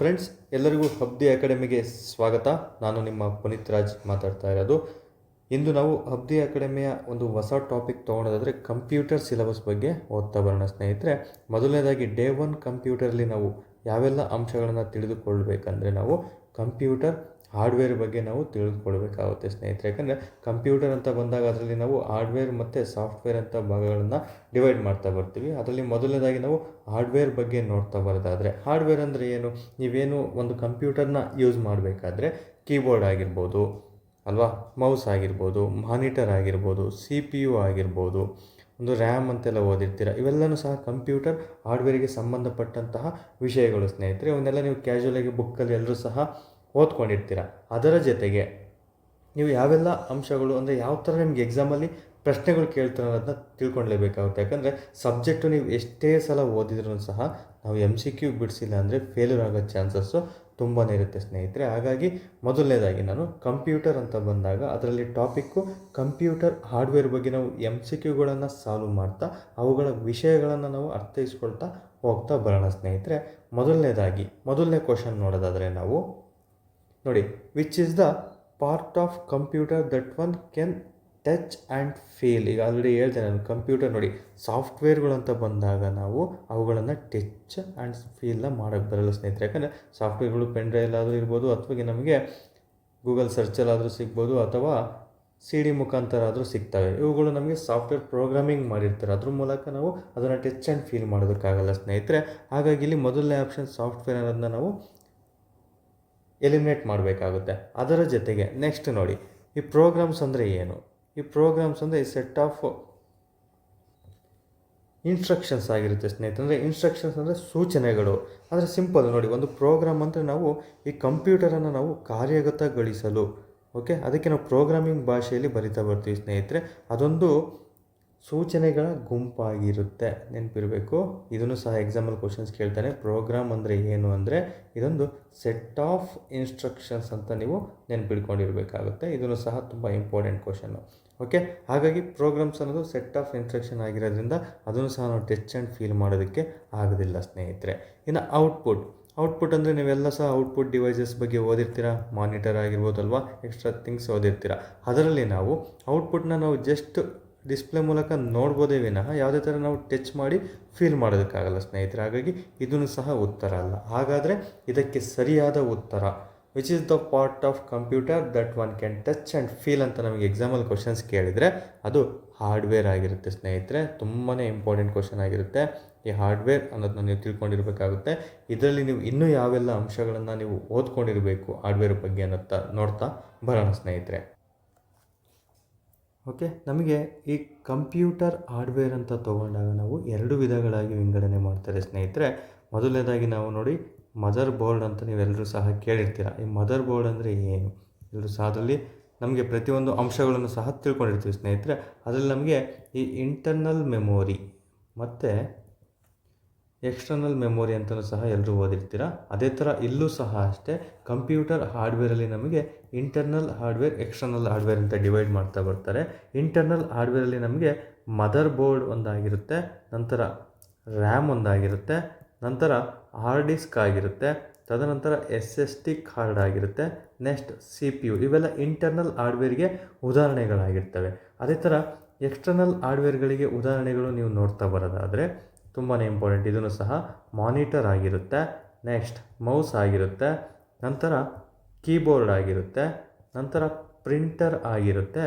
Friends ಎಲ್ಲರಿಗೂ ಹಬ್ದಿ ಅಕಾಡೆಮಿಗೆ ಸ್ವಾಗತ. ನಾನು ನಿಮ್ಮ ಪುನೀತ್ ರಾಜ್ ಮಾತಾಡ್ತಾ ಇರೋದು. ಇಂದು ನಾವು ಹಬ್ದಿ ಅಕಾಡೆಮಿಯ ಒಂದು ಹೊಸ ಟಾಪಿಕ್ ತೊಗೊಳೋದಾದರೆ ಕಂಪ್ಯೂಟರ್ ಸಿಲೆಬಸ್ ಬಗ್ಗೆ ಓದ್ತಾ ಬರೋಣ ಸ್ನೇಹಿತರೆ. ಮೊದಲನೇದಾಗಿ ಡೇ ಒನ್ ಕಂಪ್ಯೂಟರಲ್ಲಿ ನಾವು ಯಾವೆಲ್ಲ ಅಂಶಗಳನ್ನು ತಿಳಿದುಕೊಳ್ಬೇಕಂದ್ರೆ ನಾವು ಕಂಪ್ಯೂಟರ್ ಹಾರ್ಡ್ವೇರ್ ಬಗ್ಗೆ ನಾವು ತಿಳಿದುಕೊಳ್ಬೇಕಾಗುತ್ತೆ ಸ್ನೇಹಿತರೆ. ಯಾಕಂದರೆ ಕಂಪ್ಯೂಟರ್ ಅಂತ ಬಂದಾಗ ಅದರಲ್ಲಿ ನಾವು ಹಾರ್ಡ್ವೇರ್ ಮತ್ತು ಸಾಫ್ಟ್ವೇರ್ ಅಂತ ಭಾಗಗಳನ್ನು ಡಿವೈಡ್ ಮಾಡ್ತಾ ಬರ್ತೀವಿ. ಅದರಲ್ಲಿ ಮೊದಲನೇದಾಗಿ ನಾವು ಹಾರ್ಡ್ವೇರ್ ಬಗ್ಗೆ ನೋಡ್ತಾ ಬರೋದಾದರೆ, ಹಾರ್ಡ್ವೇರ್ ಅಂದರೆ ಏನು? ನೀವೇನು ಒಂದು ಕಂಪ್ಯೂಟರ್ನ ಯೂಸ್ ಮಾಡಬೇಕಾದ್ರೆ ಕೀಬೋರ್ಡ್ ಆಗಿರ್ಬೋದು, ಅಲ್ವಾ? ಮೌಸ್ ಆಗಿರ್ಬೋದು, ಮಾನಿಟರ್ ಆಗಿರ್ಬೋದು, ಸಿ ಪಿ ಯು ಆಗಿರ್ಬೋದು, ಒಂದು ರ್ಯಾಮ್ ಅಂತೆಲ್ಲ ಓದಿರ್ತೀರ? ಇವೆಲ್ಲನೂ ಸಹ ಕಂಪ್ಯೂಟರ್ ಹಾರ್ಡ್ವೇರಿಗೆ ಸಂಬಂಧಪಟ್ಟಂತಹ ವಿಷಯಗಳು ಸ್ನೇಹಿತರೆ. ಇವನ್ನೆಲ್ಲ ನೀವು ಕ್ಯಾಶುವಲಾಗಿ ಬುಕ್ಕಲ್ಲಿ ಎಲ್ಲರೂ ಸಹ ಓದ್ಕೊಂಡಿರ್ತೀರ. ಅದರ ಜೊತೆಗೆ ನೀವು ಯಾವೆಲ್ಲ ಅಂಶಗಳು ಅಂದರೆ ಯಾವ ಥರ ನಿಮ್ಗೆ ಎಕ್ಸಾಮಲ್ಲಿ ಪ್ರಶ್ನೆಗಳು ಕೇಳ್ತಾರೆ ಅನ್ನೋದನ್ನ ತಿಳ್ಕೊಳ್ಳೇಬೇಕಾಗುತ್ತೆ ಯಾಕಂದರೆ ಸಬ್ಜೆಕ್ಟು ನೀವು ಎಷ್ಟೇ ಸಲ ಓದಿದ್ರೂ ಸಹ ನಾವು ಎಂ ಸಿ ಕ್ಯೂ ಬಿಡಿಸಿಲ್ಲ ಅಂದರೆ ಫೇಲ್ಯೂರ್ ಆಗೋ ಚಾನ್ಸಸ್ಸು ತುಂಬಾ ಇರುತ್ತೆ ಸ್ನೇಹಿತರೆ. ಹಾಗಾಗಿ ಮೊದಲನೇದಾಗಿ ನಾನು ಕಂಪ್ಯೂಟರ್ ಅಂತ ಬಂದಾಗ ಅದರಲ್ಲಿ ಟಾಪಿಕ್ಕು ಕಂಪ್ಯೂಟರ್ ಹಾರ್ಡ್ವೇರ್ ಬಗ್ಗೆ ನಾವು ಎಂ ಸಿ ಕ್ಯೂಗಳನ್ನು ಸಾಲ್ವ್ ಮಾಡ್ತಾ ಅವುಗಳ ವಿಷಯಗಳನ್ನು ನಾವು ಅರ್ಥೈಸ್ಕೊಳ್ತಾ ಹೋಗ್ತಾ ಬರೋಣ ಸ್ನೇಹಿತರೆ. ಮೊದಲನೇದಾಗಿ, ಮೊದಲನೇ ಕ್ವಶನ್ ನೋಡೋದಾದರೆ ನಾವು ನೋಡಿ which is the part of computer that one can touch and feel ಈಗ ಆಲ್ರೆಡಿ ಹೇಳ್ದೆ ನಾನು ಕಂಪ್ಯೂಟರ್ ನೋಡಿ ಸಾಫ್ಟ್ವೇರ್ಗಳು ಅಂತ ಬಂದಾಗ ನಾವು ಅವುಗಳನ್ನು ಟಚ್ ಆ್ಯಂಡ್ ಫೀಲ್ನ ಮಾಡೋಕ್ಕೆ ಬರಲ್ಲ ಸ್ನೇಹಿತರೆ. ಯಾಕಂದರೆ ಸಾಫ್ಟ್ವೇರ್ಗಳು ಪೆನ್ ಡ್ರೈವಲ್ಲಾದರೂ ಇರ್ಬೋದು, ಅಥವಾ ನಮಗೆ ಗೂಗಲ್ ಸರ್ಚಲ್ಲಾದರೂ ಸಿಗ್ಬೋದು, ಅಥವಾ ಸಿ ಡಿ ಮುಖಾಂತರ ಆದರೂ ಸಿಗ್ತವೆ. ಇವುಗಳು ನಮಗೆ ಸಾಫ್ಟ್ವೇರ್ ಪ್ರೋಗ್ರಾಮಿಂಗ್ ಮಾಡಿರ್ತಾರೆ. ಅದ್ರ ಮೂಲಕ ನಾವು ಅದನ್ನು ಟಚ್ ಆ್ಯಂಡ್ ಫೀಲ್ ಮಾಡೋದಕ್ಕಾಗಲ್ಲ ಸ್ನೇಹಿತರೆ. ಹಾಗಾಗಿ ಇಲ್ಲಿ ಮೊದಲನೇ ಆಪ್ಷನ್ ಸಾಫ್ಟ್ವೇರ್ ಅನ್ನೋದನ್ನ ನಾವು ಎಲಿಮಿನೇಟ್ ಮಾಡಬೇಕಾಗುತ್ತೆ. ಅದರ ಜೊತೆಗೆ ನೆಕ್ಸ್ಟ್ ನೋಡಿ, ಈ ಪ್ರೋಗ್ರಾಮ್ಸ್ ಅಂದರೆ ಏನು? ಈ ಪ್ರೋಗ್ರಾಮ್ಸ್ ಅಂದರೆ ಈ ಸೆಟ್ ಆಫ್ ಇನ್ಸ್ಟ್ರಕ್ಷನ್ಸ್ ಆಗಿರುತ್ತೆ ಸ್ನೇಹಿತರೆ. ಅಂದರೆ ಇನ್ಸ್ಟ್ರಕ್ಷನ್ಸ್ ಅಂದರೆ ಸೂಚನೆಗಳು. ಅಂದರೆ ಸಿಂಪಲ್ ನೋಡಿ, ಒಂದು ಪ್ರೋಗ್ರಾಮ್ ಅಂದರೆ ನಾವು ಈ ಕಂಪ್ಯೂಟರನ್ನು ನಾವು ಕಾರ್ಯಗತಗೊಳಿಸಲು ಓಕೆ ಅದಕ್ಕೆ ನಾವು ಪ್ರೋಗ್ರಾಮಿಂಗ್ ಭಾಷೆಯಲ್ಲಿ ಬರಿತಾ ಬರ್ತೀವಿ ಸ್ನೇಹಿತರೆ. ಅದೊಂದು ಸೂಚನೆಗಳ ಗುಂಪಾಗಿರುತ್ತೆ. ನೆನಪಿರಬೇಕು. ಇದನ್ನು ಸಹ ಎಕ್ಸಾಂಪಲ್ ಕ್ವಶನ್ಸ್ ಕೇಳ್ತಾನೆ ಪ್ರೋಗ್ರಾಮ್ ಅಂದರೆ ಏನು ಅಂದರೆ ಇದೊಂದು ಸೆಟ್ ಆಫ್ ಇನ್ಸ್ಟ್ರಕ್ಷನ್ಸ್ ಅಂತ ನೀವು ನೆನ್ಪಿಡ್ಕೊಂಡಿರಬೇಕಾಗುತ್ತೆ. ಇದನ್ನು ಸಹ ತುಂಬ ಇಂಪಾರ್ಟೆಂಟ್ ಕ್ವಶನ್ನು ಓಕೆ ಹಾಗಾಗಿ ಪ್ರೋಗ್ರಾಮ್ಸ್ ಅನ್ನೋದು ಸೆಟ್ ಆಫ್ ಇನ್ಸ್ಟ್ರಕ್ಷನ್ ಆಗಿರೋದ್ರಿಂದ ಅದನ್ನು ಸಹ ನಾವು ಟಚ್ ಆ್ಯಂಡ್ ಫೀಲ್ ಮಾಡೋದಕ್ಕೆ ಆಗೋದಿಲ್ಲ ಸ್ನೇಹಿತರೆ. ಇನ್ನು ಔಟ್ಪುಟ್ ಔಟ್ಪುಟ್ ಅಂದರೆ ನೀವೆಲ್ಲ ಸಹ ಔಟ್ಪುಟ್ ಡಿವೈಸಸ್ ಬಗ್ಗೆ ಓದಿರ್ತೀರ? ಮಾನಿಟರ್ ಆಗಿರ್ಬೋದಲ್ವಾ? ಎಕ್ಸ್ಟ್ರಾ ಥಿಂಗ್ಸ್ ಓದಿರ್ತೀರ? ಅದರಲ್ಲಿ ನಾವು ಔಟ್ಪುಟ್ನ ನಾವು ಜಸ್ಟ್ ಡಿಸ್ಪ್ಲೇ ಮೂಲಕ ನೋಡ್ಬೋದೇ ವಿನಃ ಯಾವುದೇ ಥರ ನಾವು ಟಚ್ ಮಾಡಿ ಫೀಲ್ ಮಾಡೋದಕ್ಕಾಗಲ್ಲ ಸ್ನೇಹಿತರೆ. ಹಾಗಾಗಿ ಇದನ್ನು ಸಹ ಉತ್ತರ ಅಲ್ಲ. ಹಾಗಾದರೆ ಇದಕ್ಕೆ ಸರಿಯಾದ ಉತ್ತರ which is the part of computer that one can touch and feel ಅಂತ ನಮಗೆ ಎಕ್ಸಾಮಲ್ ಕ್ವಶನ್ಸ್ ಕೇಳಿದರೆ ಅದು ಹಾರ್ಡ್ವೇರ್ ಆಗಿರುತ್ತೆ ಸ್ನೇಹಿತರೆ. ತುಂಬಾ ಇಂಪಾರ್ಟೆಂಟ್ ಕ್ವಶನ್ ಆಗಿರುತ್ತೆ. ಈ ಹಾರ್ಡ್ವೇರ್ ಅನ್ನೋದನ್ನ ನೀವು ತಿಳ್ಕೊಂಡಿರಬೇಕಾಗುತ್ತೆ. ಇದರಲ್ಲಿ ನೀವು ಇನ್ನೂ ಯಾವೆಲ್ಲ ಅಂಶಗಳನ್ನು ನೀವು ಓದ್ಕೊಂಡಿರಬೇಕು ಹಾರ್ಡ್ವೇರ್ ಬಗ್ಗೆ ಅನ್ನೋತ್ತ ನೋಡ್ತಾ ಬರೋಣ ಸ್ನೇಹಿತರೆ. ಓಕೆ? ನಮಗೆ ಈ ಕಂಪ್ಯೂಟರ್ ಹಾರ್ಡ್ವೇರ್ ಅಂತ ತೊಗೊಂಡಾಗ ನಾವು ಎರಡು ವಿಧಗಳಾಗಿ ವಿಂಗಡಣೆ ಮಾಡ್ತಾರೆ ಸ್ನೇಹಿತರೆ. ಮೊದಲನೇದಾಗಿ ನಾವು ನೋಡಿ ಮದರ್ ಬೋರ್ಡ್ ಅಂತ ನೀವೆಲ್ಲರೂ ಸಹ ಕೇಳಿರ್ತೀರ. ಈ ಮದರ್ ಬೋರ್ಡ್ ಅಂದರೆ ಏನು? ಎಲ್ಲರೂ ಸಹ ಅದರಲ್ಲಿ ನಮಗೆ ಪ್ರತಿಯೊಂದು ಅಂಶಗಳನ್ನು ಸಹ ತಿಳ್ಕೊಂಡಿರ್ತೀವಿ ಸ್ನೇಹಿತರೆ. ಅದರಲ್ಲಿ ನಮಗೆ ಈ ಇಂಟರ್ನಲ್ ಮೆಮೊರಿ ಮತ್ತು ಎಕ್ಸ್ಟರ್ನಲ್ ಮೆಮೊರಿ ಅಂತಲೂ ಸಹ ಎಲ್ಲರೂ ಓದಿರ್ತೀರ. ಅದೇ ಥರ ಇಲ್ಲೂ ಸಹ ಅಷ್ಟೇ ಕಂಪ್ಯೂಟರ್ ಹಾರ್ಡ್ವೇರಲ್ಲಿ ನಮಗೆ ಇಂಟರ್ನಲ್ ಹಾರ್ಡ್ವೇರ್ ಎಕ್ಸ್ಟರ್ನಲ್ ಹಾರ್ಡ್ವೇರ್ ಅಂತ ಡಿವೈಡ್ ಮಾಡ್ತಾ ಬರ್ತಾರೆ. ಇಂಟರ್ನಲ್ ಹಾರ್ಡ್ವೇರಲ್ಲಿ ನಮಗೆ ಮದರ್ ಬೋರ್ಡ್ ಒಂದಾಗಿರುತ್ತೆ, ನಂತರ ರ್ಯಾಮ್ ಒಂದಾಗಿರುತ್ತೆ, ನಂತರ ಹಾರ್ಡ್ ಡಿಸ್ಕ್ ಆಗಿರುತ್ತೆ, ತದನಂತರ ಎಸ್ ಎಸ್ ಟಿ ಕಾರ್ಡ್ ಆಗಿರುತ್ತೆ ನೆಕ್ಸ್ಟ್ ಸಿ ಪಿ ಯು ಇವೆಲ್ಲ ಇಂಟರ್ನಲ್ ಹಾರ್ಡ್ವೇರ್ಗೆ ಉದಾಹರಣೆಗಳಾಗಿರ್ತವೆ. ಅದೇ ಥರ ಎಕ್ಸ್ಟರ್ನಲ್ ಹಾರ್ಡ್ವೇರ್ಗಳಿಗೆ ಉದಾಹರಣೆಗಳು ನೀವು ನೋಡ್ತಾ ಬರೋದಾದರೆ ತುಂಬಾ ಇಂಪಾರ್ಟೆಂಟ್ ಇದನ್ನು ಸಹ ಮಾನಿಟರ್ ಆಗಿರುತ್ತೆ ನೆಕ್ಸ್ಟ್ ಮೌಸ್ ಆಗಿರುತ್ತೆ, ನಂತರ ಕೀಬೋರ್ಡ್ ಆಗಿರುತ್ತೆ, ನಂತರ ಪ್ರಿಂಟರ್ ಆಗಿರುತ್ತೆ,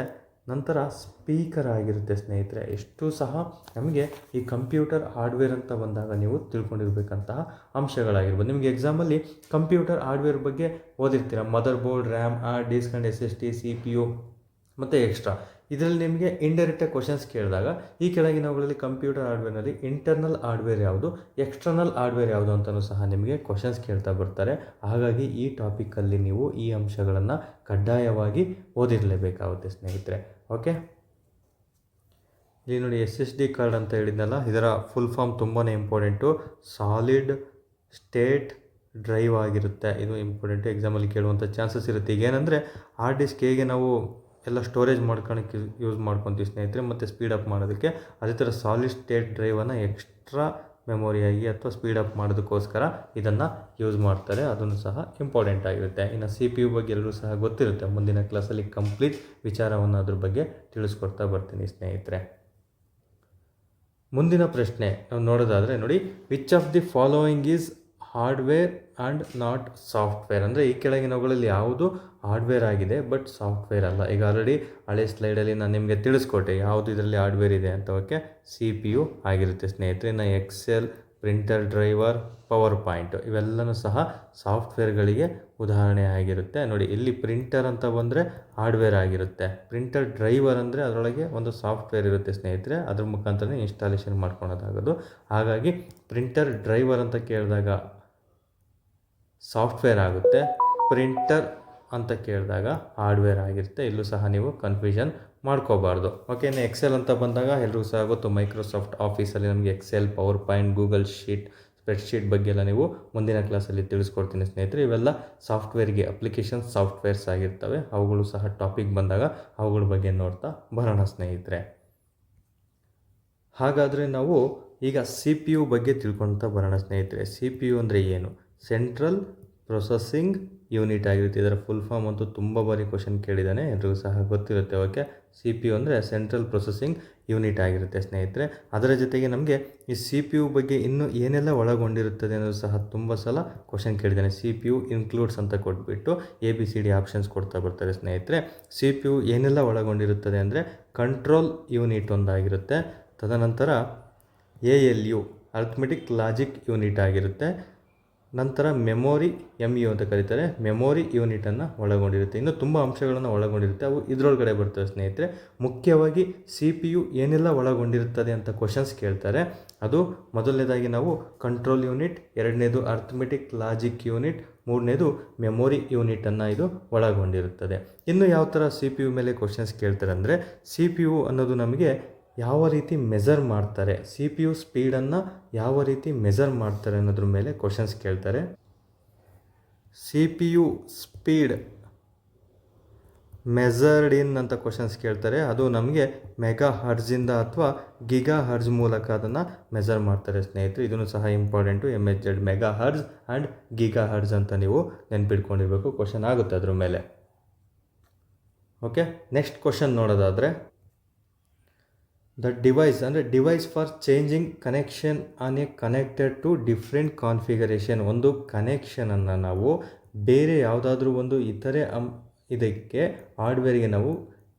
ನಂತರ ಸ್ಪೀಕರ್ ಆಗಿರುತ್ತೆ ಸ್ನೇಹಿತರೆ. ಎಷ್ಟು ಸಹ ನಮಗೆ ಈ ಕಂಪ್ಯೂಟರ್ ಹಾರ್ಡ್ವೇರ್ ಅಂತ ಬಂದಾಗ ನೀವು ತಿಳ್ಕೊಂಡಿರ್ಬೇಕಂತಹ ಅಂಶಗಳಾಗಿರ್ಬೋದು. ನಿಮಗೆ ಎಕ್ಸಾಮಲ್ಲಿ ಕಂಪ್ಯೂಟರ್ ಹಾರ್ಡ್ವೇರ್ ಬಗ್ಗೆ ಓದಿರ್ತೀರ. Motherboard RAM hard disk and S S T C P U ಮತ್ತು ಎಕ್ಸ್ಟ್ರಾ ಇದರಲ್ಲಿ ನಿಮಗೆ ಇಂಡೈರೆಕ್ಟಾಗಿ ಕ್ವಶನ್ಸ್ ಕೇಳಿದಾಗ, ಈ ಕೆಳಗಿನವುಗಳಲ್ಲಿ ಕಂಪ್ಯೂಟರ್ ಹಾರ್ಡ್ವೇರ್ನಲ್ಲಿ ಇಂಟರ್ನಲ್ ಹಾರ್ಡ್ವೇರ್ ಯಾವುದು ಎಕ್ಸ್ಟರ್ನಲ್ ಹಾರ್ಡ್ವೇರ್ ಯಾವುದು ಅಂತಲೂ ಸಹ ನಿಮಗೆ ಕ್ವಶನ್ಸ್ ಕೇಳ್ತಾ ಬರ್ತಾರೆ. ಹಾಗಾಗಿ ಈ ಟಾಪಿಕಲ್ಲಿ ನೀವು ಈ ಅಂಶಗಳನ್ನು ಕಡ್ಡಾಯವಾಗಿ ಓದಿರಲೇಬೇಕಾಗುತ್ತೆ ಸ್ನೇಹಿತರೆ. ಓಕೆ ಇಲ್ಲಿ ನೋಡಿ ಎಸ್ ಎಸ್ ಡಿ ಕಾರ್ಡ್ ಅಂತ ಹೇಳಿದ್ನಲ್ಲ, ಇದರ ಫುಲ್ ಫಾರ್ಮ್ ತುಂಬಾ ಇಂಪಾರ್ಟೆಂಟು ಸಾಲಿಡ್ ಸ್ಟೇಟ್ ಡ್ರೈವ್ ಆಗಿರುತ್ತೆ. ಇದು ಇಂಪಾರ್ಟೆಂಟು ಎಕ್ಸಾಮಲ್ಲಿ ಕೇಳುವಂಥ ಚಾನ್ಸಸ್ ಇರುತ್ತೆ. ಏನಂದರೆ ಹಾರ್ಡ್ ಡಿಸ್ಕ್ ಹೇಗೆ ನಾವು ಎಲ್ಲ ಸ್ಟೋರೇಜ್ ಮಾಡ್ಕೊಳಕ್ಕೆ ಯೂಸ್ ಮಾಡ್ಕೊತೀವಿ ಸ್ನೇಹಿತರೆ, ಮತ್ತು ಸ್ಪೀಡ್ ಅಪ್ ಮಾಡೋದಕ್ಕೆ. ಅದೇ ಥರ ಸಾಲಿಡ್ ಸ್ಟೇಟ್ ಡ್ರೈವನ್ನು ಎಕ್ಸ್ಟ್ರಾ ಮೆಮೊರಿಯಾಗಿ ಅಥವಾ ಸ್ಪೀಡಪ್ ಮಾಡೋದಕ್ಕೋಸ್ಕರ ಇದನ್ನು ಯೂಸ್ ಮಾಡ್ತಾರೆ. ಅದನ್ನು ಸಹ ಇಂಪಾರ್ಟೆಂಟ್ ಆಗಿರುತ್ತೆ. ಇನ್ನು ಸಿ ಪಿ ಯು ಬಗ್ಗೆ ಎಲ್ಲರೂ ಸಹ ಗೊತ್ತಿರುತ್ತೆ. ಮುಂದಿನ ಕ್ಲಾಸಲ್ಲಿ ಕಂಪ್ಲೀಟ್ ವಿಚಾರವನ್ನು ಅದ್ರ ಬಗ್ಗೆ ತಿಳಿಸ್ಕೊಡ್ತಾ ಬರ್ತೀನಿ ಸ್ನೇಹಿತರೆ. ಮುಂದಿನ ಪ್ರಶ್ನೆ ನಾವು ನೋಡೋದಾದರೆ ನೋಡಿ which of the following is hardware and not software. ಅಂದರೆ ಈ ಕೆಳಗಿನವುಗಳಲ್ಲಿ ಯಾವುದು ಹಾರ್ಡ್ವೇರ್ ಆಗಿದೆ, ಬಟ್ ಸಾಫ್ಟ್ವೇರ್ ಅಲ್ಲ. ಈಗ ಆಲ್ರೆಡಿ ಹಳೆ ಸ್ಲೈಡಲ್ಲಿ ನಾನು ನಿಮಗೆ ತಿಳಿಸ್ಕೊಟ್ಟೆ, ಯಾವುದು ಇದರಲ್ಲಿ ಹಾರ್ಡ್ವೇರ್ ಇದೆ ಅಂತ ಓಕೆ ಸಿ ಪಿ ಯು ಆಗಿರುತ್ತೆ ಸ್ನೇಹಿತರೆ. ಇನ್ನು Excel, printer, driver PowerPoint ಇವೆಲ್ಲನೂ ಸಹ ಸಾಫ್ಟ್ವೇರ್ಗಳಿಗೆ ಉದಾಹರಣೆ ಆಗಿರುತ್ತೆ. ನೋಡಿ, ಇಲ್ಲಿ ಪ್ರಿಂಟರ್ ಅಂತ ಬಂದರೆ ಹಾರ್ಡ್ವೇರ್ ಆಗಿರುತ್ತೆ. ಪ್ರಿಂಟರ್, ಡ್ರೈವರ್ ಅಂದರೆ ಅದರೊಳಗೆ ಒಂದು ಸಾಫ್ಟ್ವೇರ್ ಇರುತ್ತೆ ಸ್ನೇಹಿತರೆ. ಅದ್ರ ಮುಖಾಂತರ ಇನ್ಸ್ಟಾಲೇಷನ್ ಮಾಡ್ಕೊಳೋದಾಗೋದು. ಹಾಗಾಗಿ ಪ್ರಿಂಟರ್, ಡ್ರೈವರ್ ಅಂತ ಕೇಳಿದಾಗ ಸಾಫ್ಟ್ವೇರ್ ಆಗುತ್ತೆ. ಪ್ರಿಂಟರ್ ಅಂತ ಕೇಳಿದಾಗ ಹಾರ್ಡ್ವೇರ್ ಆಗಿರುತ್ತೆ. ಇಲ್ಲೂ ಸಹ ನೀವು ಕನ್ಫ್ಯೂಷನ್ ಮಾಡ್ಕೋಬಾರ್ದು. ಓಕೆ ಎಕ್ಸೆಲ್ ಅಂತ ಬಂದಾಗ ಎಲ್ರಿಗೂ ಸಹ ಗೊತ್ತು ಮೈಕ್ರೋಸಾಫ್ಟ್ ಆಫೀಸಲ್ಲಿ ನಮಗೆ Excel PowerPoint Google sheet spreadsheet ಬಗ್ಗೆ ಎಲ್ಲ ನೀವು ಮುಂದಿನ ಕ್ಲಾಸಲ್ಲಿ ತಿಳಿಸ್ಕೊಡ್ತೀನಿ ಸ್ನೇಹಿತರೆ. ಇವೆಲ್ಲ ಸಾಫ್ಟ್ವೇರ್ಗೆ ಅಪ್ಲಿಕೇಶನ್ ಸಾಫ್ಟ್ವೇರ್ಸ್ ಆಗಿರ್ತವೆ. ಅವುಗಳು ಸಹ ಟಾಪಿಕ್ ಬಂದಾಗ ಅವುಗಳ ಬಗ್ಗೆ ನೋಡ್ತಾ ಬರೋಣ ಸ್ನೇಹಿತರೆ. ಹಾಗಾದರೆ ನಾವು ಈಗ ಸಿ ಪಿ ಯು ಬಗ್ಗೆ ತಿಳ್ಕೊಳ್ತಾ ಬರೋಣ ಸ್ನೇಹಿತರೆ. ಸಿ ಪಿ ಯು ಅಂದರೆ ಏನು? ಸೆಂಟ್ರಲ್ ಪ್ರೊಸೆಸಿಂಗ್ ಯೂನಿಟ್ ಆಗಿರುತ್ತೆ. ಇದರ ಫುಲ್ ಫಾರ್ಮ್ ಅಂತೂ ತುಂಬ ಬಾರಿ ಕ್ವಶನ್ ಕೇಳಿದ್ದಾನೆ. ಎಲ್ರಿಗೂ ಸಹ ಗೊತ್ತಿರುತ್ತೆ. ಓಕೆ? ಸಿ ಪಿ ಯು ಅಂದರೆ ಸೆಂಟ್ರಲ್ ಪ್ರೊಸೆಸಿಂಗ್ ಯೂನಿಟ್ ಆಗಿರುತ್ತೆ ಸ್ನೇಹಿತರೆ. ಅದರ ಜೊತೆಗೆ ನಮಗೆ ಈ ಸಿ ಪಿ ಯು ಬಗ್ಗೆ ಇನ್ನೂ ಏನೆಲ್ಲ ಒಳಗೊಂಡಿರುತ್ತದೆ ಅನ್ನೋದು ಸಹ ತುಂಬ ಸಲ ಕ್ವಶನ್ ಕೇಳಿದ್ದಾನೆ. ಸಿ ಪಿ ಯು ಇನ್ಕ್ಲೂಡ್ಸ್ ಅಂತ ಕೊಟ್ಬಿಟ್ಟು A B C D options ಕೊಡ್ತಾ ಬರ್ತಾರೆ ಸ್ನೇಹಿತರೆ. ಸಿ ಪಿ ಯು ಏನೆಲ್ಲ ಒಳಗೊಂಡಿರುತ್ತದೆ ಅಂದರೆ ಕಂಟ್ರೋಲ್ ಯೂನಿಟ್ ಒಂದಾಗಿರುತ್ತೆ. ತದನಂತರ A L U arithmetic logic unit ಆಗಿರುತ್ತೆ. ನಂತರ ಮೆಮೊರಿ ಎಂ ಯು ಅಂತ ಕರೀತಾರೆ. ಮೆಮೊರಿ ಯೂನಿಟನ್ನು ಒಳಗೊಂಡಿರುತ್ತೆ. ಇನ್ನು ತುಂಬ ಅಂಶಗಳನ್ನು ಒಳಗೊಂಡಿರುತ್ತೆ. ಅವು ಇದರೊಳಗಡೆ ಬರ್ತವೆ ಸ್ನೇಹಿತರೆ. ಮುಖ್ಯವಾಗಿ ಸಿ ಪಿ ಯು ಏನೆಲ್ಲ ಒಳಗೊಂಡಿರುತ್ತದೆ ಅಂತ ಕ್ವಶನ್ಸ್ ಕೇಳ್ತಾರೆ. ಅದು ಮೊದಲನೇದಾಗಿ ನಾವು ಕಂಟ್ರೋಲ್ ಯೂನಿಟ್ ಎರಡನೇದು ಅರ್ಥಮೆಟಿಕ್ ಲಾಜಿಕ್ ಯೂನಿಟ್ ಮೂರನೇದು ಮೆಮೊರಿ ಯೂನಿಟನ್ನು ಇದು ಒಳಗೊಂಡಿರುತ್ತದೆ. ಇನ್ನು ಯಾವ ಥರ ಸಿ ಪಿ ಯು ಮೇಲೆ ಕ್ವಶನ್ಸ್ ಕೇಳ್ತಾರೆ ಅಂದರೆ ಸಿ ಪಿ ಯು ಅನ್ನೋದು ನಮಗೆ ಯಾವ ರೀತಿ ಮೆಜರ್ ಮಾಡ್ತಾರೆ ಸಿ ಪಿ ಯು ಸ್ಪೀಡನ್ನು ಯಾವ ರೀತಿ ಮೆಜರ್ ಮಾಡ್ತಾರೆ ಅನ್ನೋದ್ರ ಮೇಲೆ ಕ್ವಶನ್ಸ್ ಕೇಳ್ತಾರೆ. C P U speed measured in ಅಂತ ಕ್ವಶನ್ಸ್ ಕೇಳ್ತಾರೆ. ಅದು ನಮಗೆ ಮೆಗಾ ಹರ್ಜಿಂದ ಅಥವಾ ಗಿಗಾ ಹರ್ಜ್ ಮೂಲಕ ಅದನ್ನು ಮೆಜರ್ ಮಾಡ್ತಾರೆ ಸ್ನೇಹಿತರು. ಇದನ್ನು ಸಹ important M H Z megahertz and gigahertz ಅಂತ ನೀವು ನೆನ್ಪಿಟ್ಕೊಂಡಿರಬೇಕು. ಕ್ವಶನ್ ಆಗುತ್ತೆ ಅದ್ರ ಮೇಲೆ. ಓಕೆ ನೆಕ್ಸ್ಟ್ ಕ್ವಶನ್ ನೋಡೋದಾದರೆ ದ ಡಿವೈಸ್ ಅಂದರೆ device for changing connection on a connected to different configuration ಒಂದು ಕನೆಕ್ಷನನ್ನು ನಾವು ಬೇರೆ ಯಾವುದಾದ್ರೂ ಒಂದು ಇತರೆ ಅಂ ಇದಕ್ಕೆ ಹಾರ್ಡ್ವೇರ್ಗೆ ನಾವು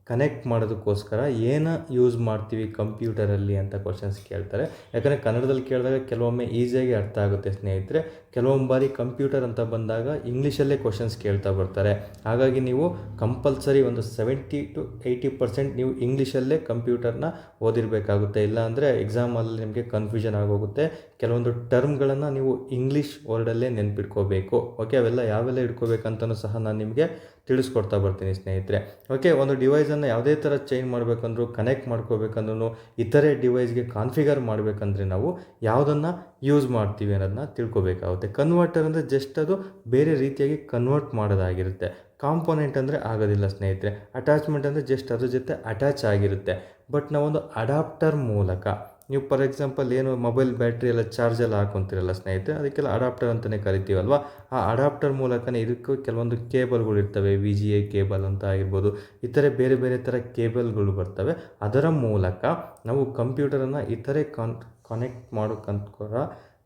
ಕನೆಕ್ಟ್ ಮಾಡೋದಕ್ಕೋಸ್ಕರ ಏನು ಯೂಸ್ ಮಾಡ್ತೀವಿ ಕಂಪ್ಯೂಟರಲ್ಲಿ ಅಂತ ಕ್ವಶನ್ಸ್ ಕೇಳ್ತಾರೆ. ಯಾಕಂದರೆ ಕನ್ನಡದಲ್ಲಿ ಕೇಳಿದಾಗ ಕೆಲವೊಮ್ಮೆ ಈಸಿಯಾಗಿ ಅರ್ಥ ಆಗುತ್ತೆ ಸ್ನೇಹಿತರೆ. ಕೆಲವೊಂದು ಬಾರಿ ಕಂಪ್ಯೂಟರ್ ಅಂತ ಬಂದಾಗ ಇಂಗ್ಲೀಷಲ್ಲೇ ಕ್ವಶನ್ಸ್ ಕೇಳ್ತಾ ಬರ್ತಾರೆ. ಹಾಗಾಗಿ ನೀವು ಕಂಪಲ್ಸರಿ ಒಂದು ಸೆವೆಂಟಿ ಟು ಏಯ್ಟಿ ಪರ್ಸೆಂಟ್ ನೀವು ಇಂಗ್ಲೀಷಲ್ಲೇ ಕಂಪ್ಯೂಟರ್ನ ಓದಿರಬೇಕಾಗುತ್ತೆ. ಇಲ್ಲಾಂದರೆ ಎಕ್ಸಾಮಲ್ಲಿ ನಿಮಗೆ ಕನ್ಫ್ಯೂಷನ್ ಆಗೋಗುತ್ತೆ. ಕೆಲವೊಂದು ಟರ್ಮ್ಗಳನ್ನು ನೀವು ಇಂಗ್ಲೀಷ್ ವರ್ಡಲ್ಲೇ ನೆನ್ಪಿಟ್ಕೋಬೇಕು. ಓಕೆ ಅವೆಲ್ಲ ಯಾವೆಲ್ಲ ಇಟ್ಕೋಬೇಕಂತಲೂ ಸಹ ನಾನು ನಿಮಗೆ ತಿಳಿಸ್ಕೊಡ್ತಾ ಬರ್ತೀನಿ ಸ್ನೇಹಿತರೆ. ಓಕೆ ಒಂದು ಡಿವೈಸನ್ನು ಯಾವುದೇ ಥರ ಚೇಂಜ್ ಮಾಡಬೇಕಂದ್ರೂ ಕನೆಕ್ಟ್ ಮಾಡ್ಕೋಬೇಕಂದ್ರೂ ಇತರೆ ಡಿವೈಸ್ಗೆ ಕಾನ್ಫಿಗರ್ ಮಾಡಬೇಕಂದ್ರೆ ನಾವು ಯಾವುದನ್ನು ಯೂಸ್ ಮಾಡ್ತೀವಿ ಅನ್ನೋದನ್ನ ತಿಳ್ಕೊಬೇಕಾಗುತ್ತೆ. ಕನ್ವರ್ಟರ್ ಅಂದರೆ ಜಸ್ಟ್ ಅದು ಬೇರೆ ರೀತಿಯಾಗಿ ಕನ್ವರ್ಟ್ ಮಾಡೋದಾಗಿರುತ್ತೆ. ಕಾಂಪೊನೆಂಟ್ ಅಂದರೆ ಆಗೋದಿಲ್ಲ ಸ್ನೇಹಿತರೆ. ಅಟ್ಯಾಚ್ಮೆಂಟ್ ಅಂದರೆ ಜಸ್ಟ್ ಅದ್ರ ಜೊತೆ ಅಟ್ಯಾಚ್ ಆಗಿರುತ್ತೆ. ಬಟ್ ನಾವೊಂದು ಅಡಾಪ್ಟರ್ ಮೂಲಕ, ನೀವು ಫಾರ್ ಎಕ್ಸಾಂಪಲ್ ಏನು ಮೊಬೈಲ್ ಬ್ಯಾಟ್ರಿ ಎಲ್ಲ ಚಾರ್ಜೆಲ್ಲ ಹಾಕೊತಿರಲ್ಲ ಸ್ನೇಹಿತರೆ, ಅದಕ್ಕೆಲ್ಲ ಅಡಾಪ್ಟರ್ ಅಂತಲೇ ಕರಿತೀವಲ್ವ? ಆ ಅಡಾಪ್ಟರ್ ಮೂಲಕನೇ ಇದಕ್ಕೂ ಕೆಲವೊಂದು ಕೇಬಲ್ಗಳು ಇರ್ತವೆ. ವಿ ಜಿ ಎ ಕೇಬಲ್ ಅಂತ ಆಗಿರ್ಬೋದು, ಇತರೆ ಬೇರೆ ಬೇರೆ ಥರ ಕೇಬಲ್ಗಳು ಬರ್ತವೆ. ಅದರ ಮೂಲಕ ನಾವು ಕಂಪ್ಯೂಟರನ್ನು ಇತರೆ ಕಾನ್ ಕನೆಕ್ಟ್ ಮಾಡೋಕ್ಕಂತ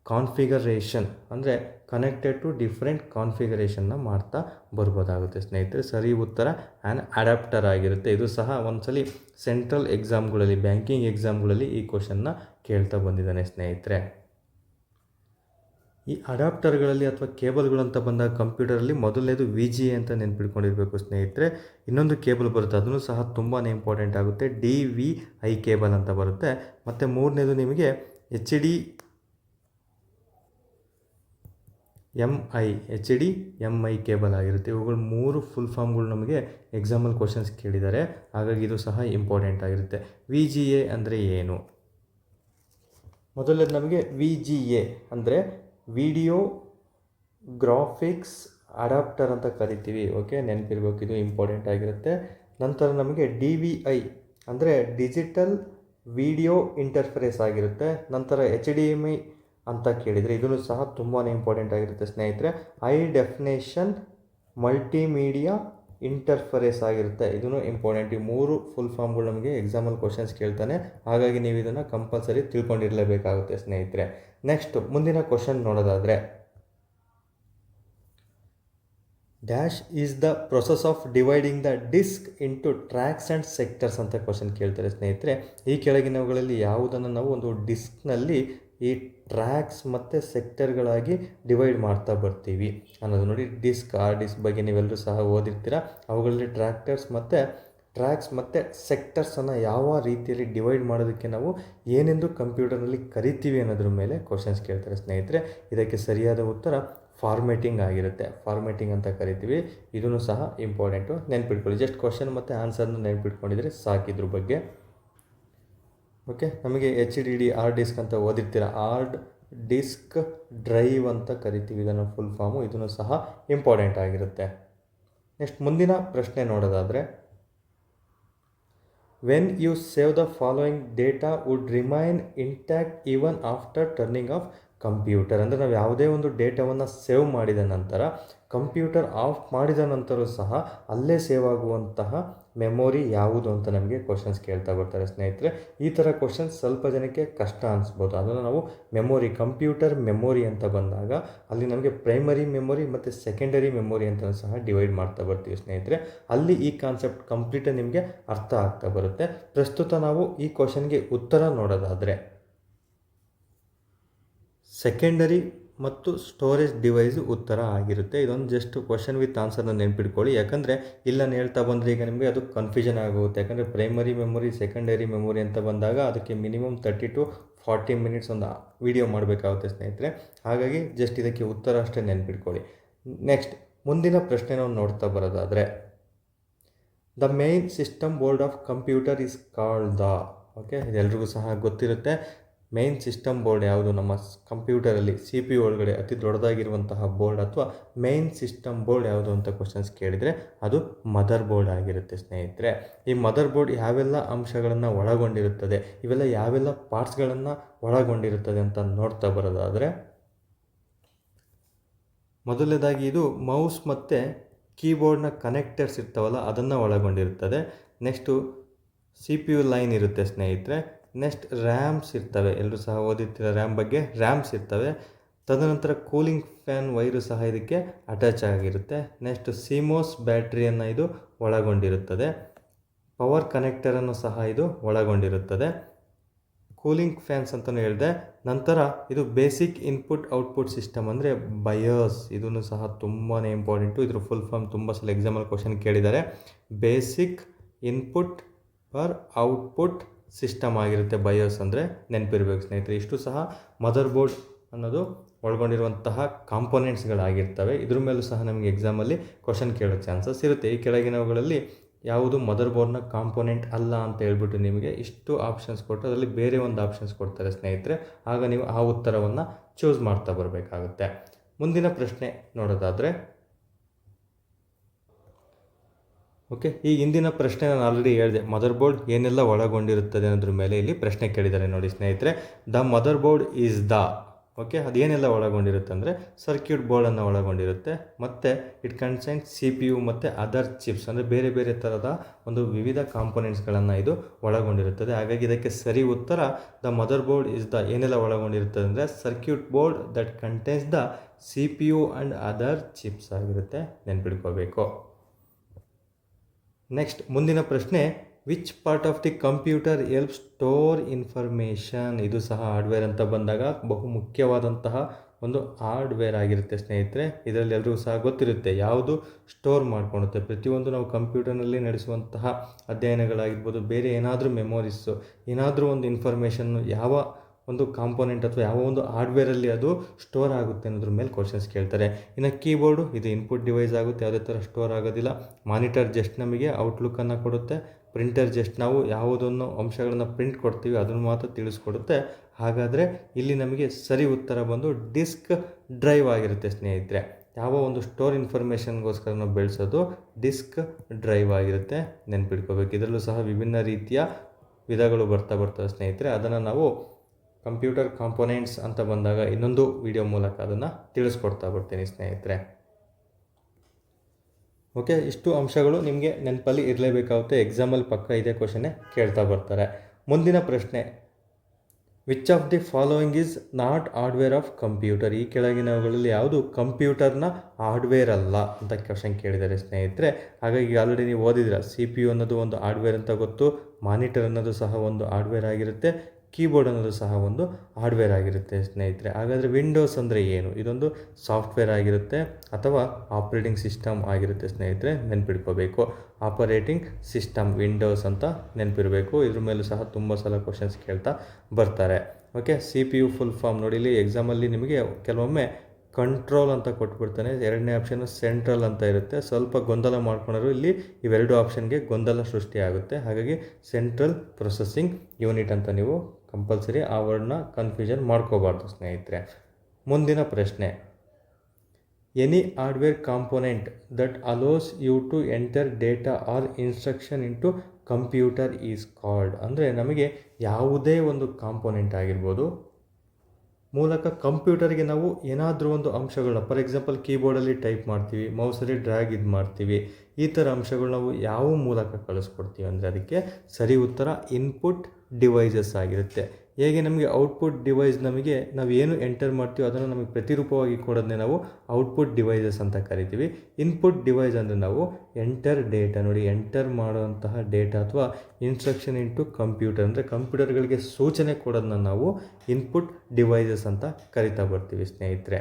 ಕಾನ್ಫಿಗರೇಷನ್ ಅಂದರೆ ಕನೆಕ್ಟೆಡ್ ಟು ಡಿಫ್ರೆಂಟ್ ಕಾನ್ಫಿಗರೇಷನ್ನ ಮಾಡ್ತಾ ಬರ್ಬೋದಾಗುತ್ತೆ. ಸ್ನೇಹಿತರೆ, ಸರಿ ಉತ್ತರ ಆ್ಯಂಡ್ ಅಡಾಪ್ಟರ್ ಆಗಿರುತ್ತೆ. ಇದು ಸಹ ಒಂದ್ಸಲಿ ಸೆಂಟ್ರಲ್ ಎಕ್ಸಾಮ್ಗಳಲ್ಲಿ ಬ್ಯಾಂಕಿಂಗ್ ಎಕ್ಸಾಮ್ಗಳಲ್ಲಿ ಈ ಕ್ವಶನ್ನ ಕೇಳ್ತಾ ಬಂದಿದ್ದಾನೆ ಸ್ನೇಹಿತರೆ. ಈ ಅಡಾಪ್ಟರ್ಗಳಲ್ಲಿ ಅಥವಾ ಕೇಬಲ್ಗಳು ಅಂತ ಬಂದಾಗ ಕಂಪ್ಯೂಟರಲ್ಲಿ ಮೊದಲನೇದು ವಿ ಜಿ ಎ ಅಂತ ನೆನ್ಪಿಟ್ಕೊಂಡಿರಬೇಕು ಸ್ನೇಹಿತರೆ. ಇನ್ನೊಂದು ಕೇಬಲ್ ಬರುತ್ತೆ, ಅದನ್ನು ಸಹ ತುಂಬಾ ಇಂಪಾರ್ಟೆಂಟ್ ಆಗುತ್ತೆ. ಡಿ ವಿ ಐ ಕೇಬಲ್ ಅಂತ ಬರುತ್ತೆ. ಮತ್ತು ಮೂರನೇದು ನಿಮಗೆ H D M I, H D M I cable ಆಗಿರುತ್ತೆ. ಇವುಗಳು ಮೂರು ಫುಲ್ ಫಾರ್ಮ್ಗಳು ನಮಗೆ ಎಕ್ಸಾಮಲ್ ಕ್ವಶನ್ಸ್ ಕೇಳಿದ್ದಾರೆ. ಹಾಗಾಗಿ ಇದು ಸಹ ಇಂಪಾರ್ಟೆಂಟ್ ಆಗಿರುತ್ತೆ. ವಿ ಜಿ ಎ ಅಂದರೆ ಏನು? ಮೊದಲನೇದು ನಮಗೆ ವಿ ಜಿ ಎ ಅಂದರೆ ವಿಡಿಯೋ ಗ್ರಾಫಿಕ್ಸ್ ಅಡಾಪ್ಟರ್ ಅಂತ ಕರಿತೀವಿ, ಓಕೆ? ನೆನಪಿರ್ಬೇಕು, ಇದು ಇಂಪಾರ್ಟೆಂಟ್ ಆಗಿರುತ್ತೆ. ನಂತರ ನಮಗೆ ಡಿ ವಿ ಐ, ಅಂದರೆ ಡಿಜಿಟಲ್ ವಿಡಿಯೋ ಇಂಟರ್ಫೇಸ್ ಆಗಿರುತ್ತೆ. ನಂತರ ಎಚ್ ಡಿ ಎಂ ಐ ಅಂತ ಕೇಳಿದರೆ ಇದನ್ನು ಸಹ ತುಂಬಾ ಇಂಪಾರ್ಟೆಂಟ್ ಆಗಿರುತ್ತೆ ಸ್ನೇಹಿತರೆ. ಐ ಡೆಫಿನೇಷನ್ ಮಲ್ಟಿಮೀಡಿಯಾ ಇಂಟರ್ಫರೇಸ್ ಆಗಿರುತ್ತೆ. ಇದನ್ನು ಇಂಪಾರ್ಟೆಂಟ್ ಈ ಮೂರು ಫುಲ್ ಫಾರ್ಮ್ಗಳು ನಮಗೆ ಎಕ್ಸಾಮಲ್ಲಿ ಕ್ವಶನ್ಸ್ ಕೇಳ್ತಾನೆ. ಹಾಗಾಗಿ ನೀವು ಇದನ್ನು ಕಂಪಲ್ಸರಿ ತಿಳ್ಕೊಂಡಿರಲೇಬೇಕಾಗುತ್ತೆ ಸ್ನೇಹಿತರೆ. ನೆಕ್ಸ್ಟ್ ಮುಂದಿನ ಕ್ವಶನ್ ನೋಡೋದಾದರೆ dash is the process of dividing the disk into tracks and sectors ಅಂತ ಕ್ವಶನ್ ಕೇಳ್ತಾರೆ ಸ್ನೇಹಿತರೆ. ಈ ಕೆಳಗಿನವುಗಳಲ್ಲಿ ಯಾವುದನ್ನು ನಾವು ಒಂದು ಡಿಸ್ಕ್ನಲ್ಲಿ ಈ ಟ್ರ್ಯಾಕ್ಸ್ ಮತ್ತು ಸೆಕ್ಟರ್ಗಳಾಗಿ ಡಿವೈಡ್ ಮಾಡ್ತಾ ಬರ್ತೀವಿ. ಅನ್ನೋದು ನೋಡಿ, ಡಿಸ್ಕ್ ಆ ಡಿಸ್ಕ್ ಬಗ್ಗೆ ನೀವೆಲ್ಲರೂ ಸಹ ಓದಿರ್ತೀರ? ಅವುಗಳಲ್ಲಿ ಟ್ರ್ಯಾಕ್ಟರ್ಸ್ ಮತ್ತು, ಟ್ರ್ಯಾಕ್ಸ್ ಮತ್ತು ಸೆಕ್ಟರ್ಸನ್ನು ಯಾವ ರೀತಿಯಲ್ಲಿ ಡಿವೈಡ್ ಮಾಡೋದಕ್ಕೆ ನಾವು ಏನೆಂದು ಕಂಪ್ಯೂಟರ್ನಲ್ಲಿ ಕರಿತೀವಿ ಅನ್ನೋದ್ರ ಮೇಲೆ ಕ್ವಶನ್ಸ್ ಕೇಳ್ತಾರೆ ಸ್ನೇಹಿತರೆ. ಇದಕ್ಕೆ ಸರಿಯಾದ ಉತ್ತರ ಫಾರ್ಮೇಟಿಂಗ್ ಆಗಿರುತ್ತೆ. ಫಾರ್ಮೇಟಿಂಗ್ ಅಂತ ಕರಿತೀವಿ. ಇದನ್ನು ಸಹ ಇಂಪಾರ್ಟೆಂಟು ನೆನ್ಪಿಟ್ಕೊಳ್ಳಿ. ಜಸ್ಟ್ ಕ್ವಶನ್ ಮತ್ತು ಆನ್ಸರ್ನ ನೆನ್ಪಿಟ್ಕೊಂಡಿದ್ರೆ ಸಾಕಿದ್ರ ಬಗ್ಗೆ. ಓಕೆ ನಮಗೆ H D D or disk ಅಂತ ಓದಿರ್ತೀರ? ಆರ್ಡ್ ಡಿಸ್ಕ್ ಡ್ರೈವ್ ಅಂತ ಕರಿತೀವಿ. ಇದನ್ನು ಫುಲ್ ಫಾರ್ಮು ಇದನ್ನು ಸಹ ಇಂಪಾರ್ಟೆಂಟ್ ಆಗಿರುತ್ತೆ. ನೆಕ್ಸ್ಟ್ ಮುಂದಿನ ಪ್ರಶ್ನೆ ನೋಡೋದಾದರೆ when you save the following data would remain intact even after turning off computer ಅಂದರೆ ನಾವು ಯಾವುದೇ ಒಂದು ಡೇಟಾವನ್ನು ಸೇವ್ ಮಾಡಿದ ನಂತರ ಕಂಪ್ಯೂಟರ್ ಆಫ್ ಮಾಡಿದ ನಂತರ ಸಹ ಅಲ್ಲೇ ಸೇವ್ ಆಗುವಂತಹ ಮೆಮೊರಿ ಯಾವುದು ಅಂತ ನಮಗೆ ಕ್ವಶನ್ಸ್ ಕೇಳ್ತಾ ಬರ್ತಾರೆ ಸ್ನೇಹಿತರೆ. ಈ ಥರ ಕ್ವಶನ್ಸ್ ಸ್ವಲ್ಪ ಜನಕ್ಕೆ ಕಷ್ಟ ಅನಿಸ್ಬೋದು. ಅದನ್ನು ನಾವು ಮೆಮೊರಿ ಕಂಪ್ಯೂಟರ್ ಮೆಮೊರಿ ಅಂತ ಬಂದಾಗ ಅಲ್ಲಿ ನಮಗೆ ಪ್ರೈಮರಿ ಮೆಮೊರಿ ಮತ್ತು ಸೆಕೆಂಡರಿ ಮೆಮೊರಿ ಅಂತ ಸಹ ಡಿವೈಡ್ ಮಾಡ್ತಾ ಬರ್ತೀವಿ ಸ್ನೇಹಿತರೆ. ಅಲ್ಲಿ ಈ ಕಾನ್ಸೆಪ್ಟ್ ಕಂಪ್ಲೀಟ್ ನಿಮಗೆ ಅರ್ಥ ಆಗ್ತಾ ಬರುತ್ತೆ. ಪ್ರಸ್ತುತ ನಾವು ಈ ಕ್ವಶನ್ಗೆ ಉತ್ತರ ನೋಡೋದಾದರೆ ಸೆಕೆಂಡರಿ ಮತ್ತು ಸ್ಟೋರೇಜ್ ಡಿವೈಸ್ ಉತ್ತರ ಆಗಿರುತ್ತೆ. ಇದೊಂದು ಜಸ್ಟ್ ಕ್ವಶನ್ ವಿತ್ ಆನ್ಸರ್ನ ನೆನ್ಪಿಟ್ಕೊಳ್ಳಿ. ಯಾಕಂದರೆ ಇಲ್ಲ ನಾನು ಹೇಳ್ತಾ ಬಂದರೆ ಈಗ ನಿಮಗೆ ಅದು ಕನ್ಫ್ಯೂಷನ್ ಆಗುತ್ತೆ. ಯಾಕಂದರೆ ಪ್ರೈಮರಿ ಮೆಮೊರಿ ಸೆಕೆಂಡರಿ ಮೆಮೊರಿ ಅಂತ ಬಂದಾಗ ಅದಕ್ಕೆ minimum thirty to forty minutes ಒಂದು ವಿಡಿಯೋ ಮಾಡಬೇಕಾಗುತ್ತೆ ಸ್ನೇಹಿತರೆ. ಹಾಗಾಗಿ ಜಸ್ಟ್ ಇದಕ್ಕೆ ಉತ್ತರ ಅಷ್ಟೇ ನೆನ್ಪಿಟ್ಕೊಳ್ಳಿ. ನೆಕ್ಸ್ಟ್ ಮುಂದಿನ ಪ್ರಶ್ನೆ ನಾವು ನೋಡ್ತಾ ಬರೋದಾದರೆ the main system board of computer is called the okay ಇದೆಲ್ರಿಗೂ ಸಹ ಗೊತ್ತಿರುತ್ತೆ. ಮೇನ್ ಸಿಸ್ಟಮ್ ಬೋರ್ಡ್ ಯಾವುದು? ನಮ್ಮ ಕಂಪ್ಯೂಟರಲ್ಲಿ ಸಿ ಪಿ ಒಳಗಡೆ ಅತಿ ದೊಡ್ಡದಾಗಿರುವಂತಹ ಬೋರ್ಡ್ ಅಥವಾ ಮೇನ್ ಸಿಸ್ಟಮ್ ಬೋರ್ಡ್ ಯಾವುದು ಅಂತ ಕ್ವಶನ್ಸ್ ಕೇಳಿದರೆ ಅದು ಮದರ್ ಬೋರ್ಡ್ ಆಗಿರುತ್ತೆ ಸ್ನೇಹಿತರೆ. ಈ ಮದರ್ ಬೋರ್ಡ್ ಯಾವೆಲ್ಲ ಅಂಶಗಳನ್ನು ಒಳಗೊಂಡಿರುತ್ತದೆ? ಇವೆಲ್ಲ ಯಾವೆಲ್ಲ ಪಾರ್ಟ್ಸ್ಗಳನ್ನು ಒಳಗೊಂಡಿರುತ್ತದೆ ಅಂತ ನೋಡ್ತಾ ಬರೋದಾದರೆ ಮೊದಲನೇದಾಗಿ ಇದು ಮೌಸ್ ಮತ್ತು ಕೀಬೋರ್ಡ್ನ ಕನೆಕ್ಟರ್ಸ್ ಇರ್ತಾವಲ್ಲ, ಅದನ್ನು ಒಳಗೊಂಡಿರುತ್ತದೆ. Next C P U line ಇರುತ್ತೆ ಸ್ನೇಹಿತರೆ. ನೆಕ್ಸ್ಟ್ ರ್ಯಾಮ್ಸ್ ಇರ್ತವೆ. ಎಲ್ಲರೂ ಸಹ ಓದಿರ್ತೀರ ರ್ಯಾಮ್ ಬಗ್ಗೆ? ರ್ಯಾಮ್ಸ್ ಇರ್ತವೆ. ತದನಂತರ ಕೂಲಿಂಗ್ ಫ್ಯಾನ್, ವೈರು ಸಹ ಇದಕ್ಕೆ ಅಟ್ಯಾಚ್ ಆಗಿರುತ್ತೆ. ನೆಕ್ಸ್ಟ್ ಸಿಮೋಸ್ ಬ್ಯಾಟ್ರಿಯನ್ನು ಇದು ಒಳಗೊಂಡಿರುತ್ತದೆ. ಪವರ್ ಕನೆಕ್ಟರನ್ನು ಸಹ ಇದು ಒಳಗೊಂಡಿರುತ್ತದೆ. ಕೂಲಿಂಗ್ ಫ್ಯಾನ್ಸ್ ಅಂತಲೂ ಹೇಳಿದೆ. ನಂತರ ಇದು ಬೇಸಿಕ್ ಇನ್ಪುಟ್ ಔಟ್ಪುಟ್ ಸಿಸ್ಟಮ್ ಅಂದರೆ ಬಯೋಸ್ ಇದನ್ನು ಸಹ ತುಂಬಾ ಇಂಪಾರ್ಟೆಂಟು ಇದ್ರ ಫುಲ್ ಫಾರ್ಮ್ ತುಂಬ ಸಲ ಎಕ್ಸಾಮಲ್ಲಿ ಕ್ವಶನ್ ಕೇಳಿದ್ದಾರೆ. Basic input per output system ಆಗಿರುತ್ತೆ ಬಯೋಸ್ ಅಂದರೆ ನೆನಪಿರ್ಬೇಕು ಸ್ನೇಹಿತರೆ. ಇಷ್ಟು ಸಹ ಮದರ್ ಬೋರ್ಡ್ ಅನ್ನೋದು ಒಳಗೊಂಡಿರುವಂತಹ ಕಾಂಪೊನೆಂಟ್ಸ್ಗಳಾಗಿರ್ತವೆ ಇದ್ರ ಮೇಲೂ ಸಹ ನಮಗೆ ಎಕ್ಸಾಮಲ್ಲಿ ಕ್ವಶನ್ ಕೇಳೋ ಚಾನ್ಸಸ್ ಇರುತ್ತೆ. ಈ ಕೆಳಗಿನವುಗಳಲ್ಲಿ ಯಾವುದು ಮದರ್ ಬೋರ್ಡ್ನ ಕಾಂಪೊನೆಂಟ್ ಅಲ್ಲ ಅಂತ ಹೇಳ್ಬಿಟ್ಟು ನಿಮಗೆ ಇಷ್ಟು ಆಪ್ಷನ್ಸ್ ಕೊಟ್ಟು ಅದರಲ್ಲಿ ಬೇರೆ ಒಂದು ಆಪ್ಷನ್ಸ್ ಕೊಡ್ತಾರೆ ಸ್ನೇಹಿತರೆ. ಆಗ ನೀವು ಆ ಉತ್ತರವನ್ನು ಚೂಸ್ ಮಾಡ್ತಾ ಬರಬೇಕಾಗುತ್ತೆ. ಮುಂದಿನ ಪ್ರಶ್ನೆ ನೋಡೋದಾದರೆ ಓಕೆ ಈ ಹಿಂದಿನ ಪ್ರಶ್ನೆ ನಾನು ಆಲ್ರೆಡಿ ಹೇಳಿದೆ. ಮದರ್ ಬೋರ್ಡ್ ಏನೆಲ್ಲ ಒಳಗೊಂಡಿರುತ್ತದೆ ಅನ್ನೋದ್ರ ಮೇಲೆ ಇಲ್ಲಿ ಪ್ರಶ್ನೆ ಕೇಳಿದ್ದಾರೆ ನೋಡಿ ಸ್ನೇಹಿತರೆ. The motherboard is the okay ಅದೇನೆಲ್ಲ ಒಳಗೊಂಡಿರುತ್ತೆ ಅಂದರೆ ಸರ್ಕ್ಯೂಟ್ ಬೋರ್ಡನ್ನು ಒಳಗೊಂಡಿರುತ್ತೆ. ಮತ್ತು it contains C P U ಮತ್ತು ಅದರ್ ಚಿಪ್ಸ್ ಅಂದರೆ ಬೇರೆ ಬೇರೆ ಥರದ ಒಂದು ವಿವಿಧ ಕಾಂಪೊನೆಂಟ್ಸ್ಗಳನ್ನು ಇದು ಒಳಗೊಂಡಿರುತ್ತದೆ. ಹಾಗಾಗಿ ಇದಕ್ಕೆ ಸರಿ ಉತ್ತರ the motherboard is the ಏನೆಲ್ಲ ಒಳಗೊಂಡಿರುತ್ತದೆ ಅಂದರೆ circuit board that contains the C P U and other chips ಆಗಿರುತ್ತೆ. ನೆನ್ಪಿಡ್ಕೋಬೇಕು ನೆಕ್ಸ್ಟ್ ಮುಂದಿನ ಪ್ರಶ್ನೆ which part of the computer help store information ಇದು ಸಹ ಹಾರ್ಡ್ವೇರ್ ಅಂತ ಬಂದಾಗ ಬಹು ಮುಖ್ಯವಾದಂತಹ ಒಂದು ಹಾರ್ಡ್ವೇರ್ ಆಗಿರುತ್ತೆ ಸ್ನೇಹಿತರೆ. ಇದರಲ್ಲಿ ಎಲ್ರಿಗೂ ಸಹ ಗೊತ್ತಿರುತ್ತೆ ಯಾವುದು ಸ್ಟೋರ್ ಮಾಡ್ಕೊಳುತ್ತೆ. ಪ್ರತಿಯೊಂದು ನಾವು ಕಂಪ್ಯೂಟರ್ನಲ್ಲಿ ನಡೆಸುವಂತಹ ಅಧ್ಯಯನಗಳಾಗಿರ್ಬೋದು, ಬೇರೆ ಏನಾದರೂ ಮೆಮೊರೀಸು ಏನಾದರೂ ಒಂದು ಇನ್ಫಾರ್ಮೇಷನ್ನು ಯಾವ ಒಂದು ಕಾಂಪೋನೆಂಟ್ ಅಥವಾ ಯಾವ ಒಂದು ಹಾರ್ಡ್ವೇರಲ್ಲಿ ಅದು ಸ್ಟೋರ್ ಆಗುತ್ತೆ ಅನ್ನೋದ್ರ ಮೇಲೆ ಕ್ವಶನ್ಸ್ ಕೇಳ್ತಾರೆ. ಇನ್ನು ಕೀಬೋರ್ಡು ಇದು ಇನ್ಪುಟ್ ಡಿವೈಸ್ ಆಗುತ್ತೆ, ಯಾವುದೇ ಥರ ಸ್ಟೋರ್ ಆಗೋದಿಲ್ಲ. ಮಾನಿಟರ್ ಜಸ್ಟ್ ನಮಗೆ ಔಟ್ಲುಕ್ಕನ್ನು ಕೊಡುತ್ತೆ. ಪ್ರಿಂಟರ್ ಜಸ್ಟ್ ನಾವು ಯಾವುದನ್ನು ಅಂಶಗಳನ್ನು ಪ್ರಿಂಟ್ ಕೊಡ್ತೀವಿ, ಅದನ್ನು ಮಾತ್ರ ತಿಳಿಸ್ಕೊಡುತ್ತೆ. ಹಾಗಾದರೆ ಇಲ್ಲಿ ನಮಗೆ ಸರಿ ಉತ್ತರ ಬಂದು ಡಿಸ್ಕ್ ಡ್ರೈವ್ ಆಗಿರುತ್ತೆ ಸ್ನೇಹಿತರೆ. ಯಾವ ಒಂದು ಸ್ಟೋರ್ ಇನ್ಫಾರ್ಮೇಷನ್ಗೋಸ್ಕರ ನಾವು ಬೆಳೆಸೋದು ಡಿಸ್ಕ್ ಡ್ರೈವ್ ಆಗಿರುತ್ತೆ. ನೆನ್ಪಿಟ್ಕೋಬೇಕು. ಇದರಲ್ಲೂ ಸಹ ವಿಭಿನ್ನ ರೀತಿಯ ವಿಧಗಳು ಬರ್ತಾ ಬರ್ತವೆ ಸ್ನೇಹಿತರೆ, ಅದನ್ನು ನಾವು ಕಂಪ್ಯೂಟರ್ ಕಾಂಪೊನೆಂಟ್ಸ್ ಅಂತ ಬಂದಾಗ ಇನ್ನೊಂದು ವಿಡಿಯೋ ಮೂಲಕ ಅದನ್ನು ತಿಳಿಸ್ಕೊಡ್ತಾ ಬರ್ತೀನಿ ಸ್ನೇಹಿತರೆ. ಓಕೆ, ಇಷ್ಟು ಅಂಶಗಳು ನಿಮಗೆ ನೆನಪಲ್ಲಿ ಇರಲೇಬೇಕಾಗುತ್ತೆ. ಎಕ್ಸಾಮಲ್ಲಿ ಪಕ್ಕ ಇದೇ ಕ್ವಶನ್ನೇ ಕೇಳ್ತಾ ಬರ್ತಾರೆ. ಮುಂದಿನ ಪ್ರಶ್ನೆ which of the following is not hardware of computer ಈ ಕೆಳಗಿನವುಗಳಲ್ಲಿ ಯಾವುದು ಕಂಪ್ಯೂಟರ್ನ ಹಾರ್ಡ್ವೇರ್ ಅಲ್ಲ ಅಂತ ಕ್ವಶನ್ ಕೇಳಿದ್ದಾರೆ ಸ್ನೇಹಿತರೆ. ಹಾಗಾಗಿ ಆಲ್ರೆಡಿ ನೀವು ಓದಿದಿರ ಸಿ ಪಿ ಯು ಅನ್ನೋದು ಒಂದು ಹಾರ್ಡ್ವೇರ್ ಅಂತ ಗೊತ್ತು, ಮಾನಿಟರ್ ಅನ್ನೋದು ಸಹ ಒಂದು ಹಾರ್ಡ್ವೇರ್ ಆಗಿರುತ್ತೆ. ಕೀಬೋರ್ಡ್ ಅನ್ನೋದು ಸಹ ಒಂದು ಹಾರ್ಡ್ವೇರ್ ಆಗಿರುತ್ತೆ ಸ್ನೇಹಿತರೆ. ಹಾಗಾದರೆ ವಿಂಡೋಸ್ ಅಂದರೆ ಏನು? ಇದೊಂದು ಸಾಫ್ಟ್ವೇರ್ ಆಗಿರುತ್ತೆ ಅಥವಾ ಆಪ್ರೇಟಿಂಗ್ ಸಿಸ್ಟಮ್ ಆಗಿರುತ್ತೆ ಸ್ನೇಹಿತರೆ ನೆನ್ಪಿಡ್ಕೋಬೇಕು ಆಪರೇಟಿಂಗ್ ಸಿಸ್ಟಮ್ ವಿಂಡೋಸ್ ಅಂತ ನೆನಪಿರಬೇಕು. ಇದ್ರ ಮೇಲೂ ಸಹ ತುಂಬ ಸಲ ಕ್ವಶನ್ಸ್ ಕೇಳ್ತಾ ಬರ್ತಾರೆ. Okay C P U full form ನೋಡಿ, ಇಲ್ಲಿ ಎಕ್ಸಾಮಲ್ಲಿ ನಿಮಗೆ ಕೆಲವೊಮ್ಮೆ ಕಂಟ್ರೋಲ್ ಅಂತ ಕೊಟ್ಬಿಡ್ತಾನೆ. ಎರಡನೇ ಆಪ್ಷನ್ ಸೆಂಟ್ರಲ್ ಅಂತ ಇರುತ್ತೆ. ಸ್ವಲ್ಪ ಗೊಂದಲ ಮಾಡ್ಕೊಂಡ್ರು ಇಲ್ಲಿ ಇವೆರಡು ಆಪ್ಷನ್ಗೆ ಗೊಂದಲ ಸೃಷ್ಟಿಯಾಗುತ್ತೆ. ಹಾಗಾಗಿ ಸೆಂಟ್ರಲ್ ಪ್ರೊಸೆಸಿಂಗ್ ಯೂನಿಟ್ ಅಂತ ನೀವು ಕಂಪಲ್ಸರಿ ಆ ವರ್ಡ್ನ ಕನ್ಫ್ಯೂಷನ್ ಮಾಡ್ಕೋಬಾರ್ದು, ಸ್ನೇಹಿತರೆ. ಮುಂದಿನ ಪ್ರಶ್ನೆ. Any hardware component that allows you to enter data or instruction into computer is called ಅಂದರೆ ನಮಗೆ ಯಾವುದೇ ಒಂದು ಕಾಂಪೊನೆಂಟ್ ಆಗಿರ್ಬೋದು. ಮೂಲಕ ಕಂಪ್ಯೂಟರ್ಗೆ ನಾವು ಏನಾದರೂ ಒಂದು ಅಂಶಗಳನ್ನ ಫಾರ್ ಎಕ್ಸಾಂಪಲ್ ಕೀಬೋರ್ಡಲ್ಲಿ ಟೈಪ್ ಮಾಡ್ತೀವಿ ಮೌಸಲ್ಲಿ ಡ್ರ್ಯಾಗ್ ಇದು ಮಾಡ್ತೀವಿ ಈ ಥರ ಅಂಶಗಳು ನಾವು ಯಾವ ಮೂಲಕ ಕಳಿಸ್ಕೊಡ್ತೀವಿ ಅಂದರೆ ಅದಕ್ಕೆ ಸರಿ ಉತ್ತರ ಇನ್ಪುಟ್ ಡಿವೈಸಸ್ ಆಗಿರುತ್ತೆ. ಹೇಗೆ ನಮಗೆ ಔಟ್ಪುಟ್ ಡಿವೈಸ್ ನಮಗೆ ನಾವು ಏನು ಎಂಟರ್ ಮಾಡ್ತೀವೋ ಅದನ್ನು ನಮಗೆ ಪ್ರತಿರೂಪವಾಗಿ ಕೊಡೋದನ್ನೇ ನಾವು ಔಟ್ಪುಟ್ ಡಿವೈಸಸ್ ಅಂತ ಕರಿತೀವಿ. ಇನ್ಪುಟ್ ಡಿವೈಸ್ ಅಂದರೆ ನಾವು ಎಂಟರ್ ಡೇಟಾ ನೋಡಿ ಎಂಟರ್ ಮಾಡುವಂತಹ ಡೇಟಾ ಅಥವಾ ಇನ್ಸ್ಟ್ರಕ್ಷನ್ ಇಂಟು ಕಂಪ್ಯೂಟರ್ ಅಂದರೆ ಕಂಪ್ಯೂಟರ್ಗಳಿಗೆ ಸೂಚನೆ ಕೊಡೋದನ್ನ ನಾವು ಇನ್ಪುಟ್ ಡಿವೈಸಸ್ ಅಂತ ಕರಿತಾ ಬರ್ತೀವಿ ಸ್ನೇಹಿತರೆ.